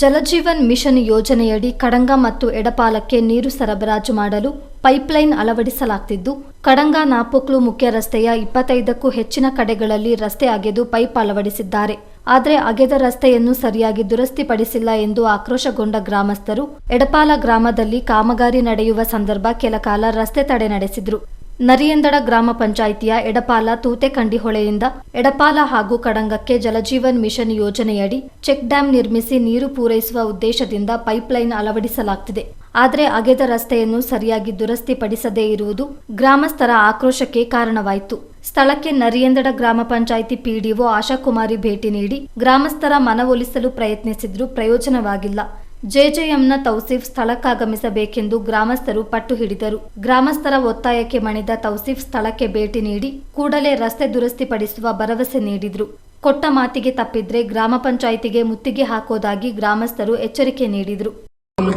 Jal Jeevan mission ಯೋಜನೆಯಡಿ ಕಡಂಗ ಮತ್ತು ಎಡಪಾಲಕ್ಕೆ ನೀರು ಸರಬರಾಜು ಮಾಡಲು ಪೈಪ್ಲೈನ್ ಅಳವಡಿಸಲಾಗ್ತಿದ್ದು, ಕಡಂಗ ನಾಪೋಕ್ಲು ಮುಖ್ಯ ರಸ್ತೆಯ ಇಪ್ಪತ್ತೈದಕ್ಕೂ ಹೆಚ್ಚಿನ ಕಡೆಗಳಲ್ಲಿ ರಸ್ತೆ ಅಗೆದು ಪೈಪ್ ಅಳವಡಿಸಿದ್ದಾರೆ. ಆದರೆ ಅಗೆದ ರಸ್ತೆಯನ್ನು ಸರಿಯಾಗಿ ದುರಸ್ತಿಪಡಿಸಿಲ್ಲ ಎಂದು ಆಕ್ರೋಶಗೊಂಡ ಗ್ರಾಮಸ್ಥರು, ಎಡಪಾಲ ಗ್ರಾಮದಲ್ಲಿ ಕಾಮಗಾರಿ ನಡೆಯುವ ಸಂದರ್ಭ ಕೆಲಕಾಲ ರಸ್ತೆ ತಡೆ ನಡೆಸಿದ್ರು. ನರಿಯಂದಡ ಗ್ರಾಮ ಪಂಚಾಯಿತಿಯ ಎಡಪಾಲ ತೂತೆಕಂಡಿ ಹೊಳೆಯಿಂದ ಎಡಪಾಲ ಹಾಗೂ ಕಡಂಗಕ್ಕೆ ಜಲಜೀವನ್ ಮಿಷನ್ ಯೋಜನೆಯಡಿ ಚೆಕ್ ಡ್ಯಾಂ ನಿರ್ಮಿಸಿ ನೀರು ಪೂರೈಸುವ ಉದ್ದೇಶದಿಂದ ಪೈಪ್ಲೈನ್ ಅಳವಡಿಸಲಾಗ್ತಿದೆ. ಆದರೆ ಅಗೆದ ರಸ್ತೆಯನ್ನು ಸರಿಯಾಗಿ ದುರಸ್ತಿಪಡಿಸದೇ ಇರುವುದು ಗ್ರಾಮಸ್ಥರ ಆಕ್ರೋಶಕ್ಕೆ ಕಾರಣವಾಯಿತು. ಸ್ಥಳಕ್ಕೆ ನರಿಯಂದಡ ಗ್ರಾಮ ಪಂಚಾಯಿತಿ ಪಿಡಿಒ ಆಶಾಕುಮಾರಿ ಭೇಟಿ ನೀಡಿ ಗ್ರಾಮಸ್ಥರ ಮನವೊಲಿಸಲು ಪ್ರಯತ್ನಿಸಿದ್ರೂ ಪ್ರಯೋಜನವಾಗಿಲ್ಲ. ಜೆಜೆಎಂನ ತೌಸೀಫ್ ಸ್ಥಳಕ್ಕಾಗಮಿಸಬೇಕೆಂದು ಗ್ರಾಮಸ್ಥರು ಪಟ್ಟು ಹಿಡಿದರು. ಗ್ರಾಮಸ್ಥರ ಒತ್ತಾಯಕ್ಕೆ ಮಣಿದ ತೌಸೀಫ್ ಸ್ಥಳಕ್ಕೆ ಭೇಟಿ ನೀಡಿ ಕೂಡಲೇ ರಸ್ತೆ ದುರಸ್ತಿಪಡಿಸುವ ಭರವಸೆ ನೀಡಿದ್ರು. ಕೊಟ್ಟ ಮಾತಿಗೆ ತಪ್ಪಿದ್ರೆ ಗ್ರಾಮ ಪಂಚಾಯಿತಿಗೆ ಮುತ್ತಿಗೆ ಹಾಕೋದಾಗಿ ಗ್ರಾಮಸ್ಥರು ಎಚ್ಚರಿಕೆ ನೀಡಿದ್ರು. ನಾವು